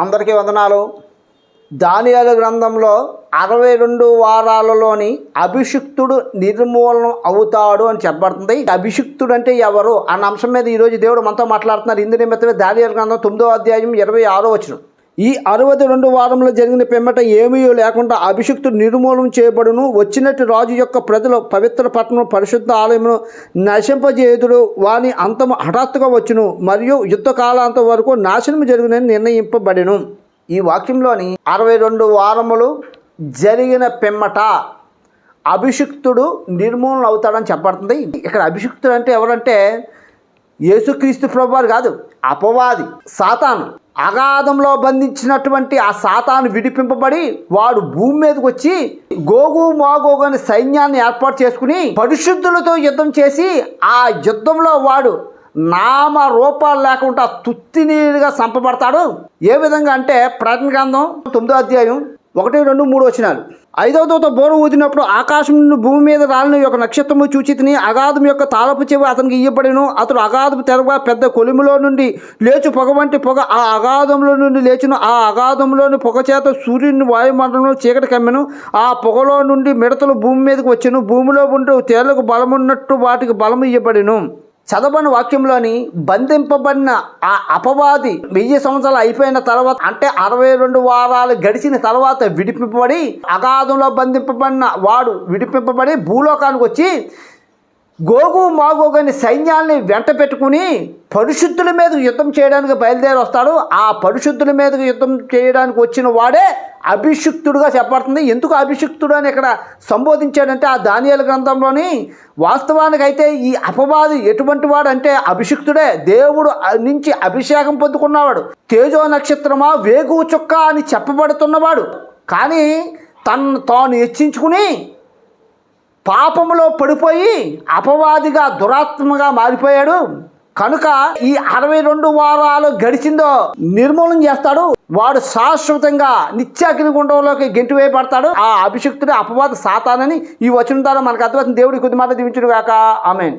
అందరికీ వందనాలు. దానియాల గ్రంథంలో అరవై రెండు వారాలలోని అభిషిక్తుడు నిర్మూలనం అవుతాడు అని చెప్పబడుతుంది. అభిషిక్తుడు అంటే ఎవరు? అన్న అంశం మీద ఈరోజు దేవుడు మనతో మాట్లాడుతున్నారు. ఇందు నిమిత్తమే దానియాల గ్రంథం తొమ్మిదో అధ్యాయం ఇరవై ఆరో వచ్చినాం ఈ అరవై రెండు వారంలో జరిగిన పిమ్మట ఏమీ లేకుండా అభిషిక్తుడు నిర్మూలన చేయబడును. వచ్చినట్టు రాజు యొక్క ప్రజలు పవిత్ర పట్టణం పరిశుద్ధ ఆలయమును నశింపజేయుదుడు వాని అంతము హఠాత్తుగా వచ్చును. మరియు యుద్ధ కాలాంతం వరకు నాశనం జరుగునని నిర్ణయింపబడెను. ఈ వాక్యంలోని అరవై రెండు వారములు జరిగిన పిమ్మట అభిషిక్తుడు నిర్మూలన అవుతాడని చెప్పబడుతుంది. ఇక్కడ అభిషిక్తుడు అంటే ఎవరంటే యేసుక్రీస్తు ప్రభువారు కాదు అపవాది సాతాను. అగాధంలో బంధించినటువంటి ఆ సాతాను విడిపింపబడి వాడు భూమి మీదకి వచ్చి గోగు మాగోగు అనే సైన్యాన్ని ఏర్పాటు చేసుకుని పరిశుద్ధులతో యుద్ధం చేసి ఆ యుద్ధంలో వాడు నామ రూపాలు లేకుండా తుత్తినీరుగా సంపబడతాడు ఏ విధంగా అంటే ప్రకటన గ్రంథం తొమ్మిదో అధ్యాయం ఒకటి రెండు మూడు వచ్చినాలు ఐదవ దూత బోర ఊదినప్పుడు ఆకాశం నుండి భూమి మీద రాలిన యొక్క నక్షత్రము చూచి తిని అగాధం యొక్క తాళపు చెవి అతనికి ఇయ్యబడిను. అతడు అగాధం తెరవ పెద్ద కొలిమిలో నుండి లేచు పొగ వంటి పొగ ఆ అగాధంలో నుండి లేచును. ఆ అగాధంలోని పొగ చేత సూర్యుని వాయుమండలంలో చీకటి కమ్మెను. ఆ పొగలో నుండి మిడతలు భూమి మీదకి వచ్చెను. భూమిలో ఉండే తేళ్ళకు బలమున్నట్టు వాటికి బలము ఇయ్యబడిను. చదవని వాక్యంలోని బంధింపబడిన ఆ అపవాది వెయ్యి సంవత్సరాలు అయిపోయిన తర్వాత అంటే అరవై రెండు వారాలు గడిచిన తర్వాత విడిపింపబడి అగాధంలో బంధింపబడిన వాడు విడిపింపబడి భూలోకానికి వచ్చి గోగు మాగోగని సైన్యాల్ని వెంట పెట్టుకుని పరిశుద్ధుల మీద యుద్ధం చేయడానికి బయలుదేరి వస్తాడు. ఆ పరిశుద్ధుల మీద యుద్ధం చేయడానికి వచ్చిన వాడే అభిషిక్తుడుగా చెప్పబడుతుంది. ఎందుకు అభిషిక్తుడు అని ఇక్కడ సంబోధించాడంటే ఆ దానియాల గ్రంథంలోని వాస్తవానికి అయితే ఈ అపవాది ఎటువంటి వాడు అంటే అభిషిక్తుడే. దేవుడు నుంచి అభిషేకం పొందుకున్నవాడు. తేజో నక్షత్రమా వేగు చుక్క అని చెప్పబడుతున్నవాడు. కానీ తను తాను హెచ్చించుకుని పాపములో పడిపోయి అపవాదిగా దురాత్మగా మారిపోయాడు. కనుక ఈ అరవై రెండు వారాలు గడిచిందో నిర్మూలన చేస్తాడు. వాడు శాశ్వతంగా నిత్యాగ్ని గుండంలోకి గెంటి వేయబడతాడు. ఆ అభిషక్తుడు అపవాద సాతానని ఈ వచనం ద్వారా మనకు అర్థమవుతుంది. దేవుడి కొద్ది మాట దీవించుడు కాక ఆమెన్.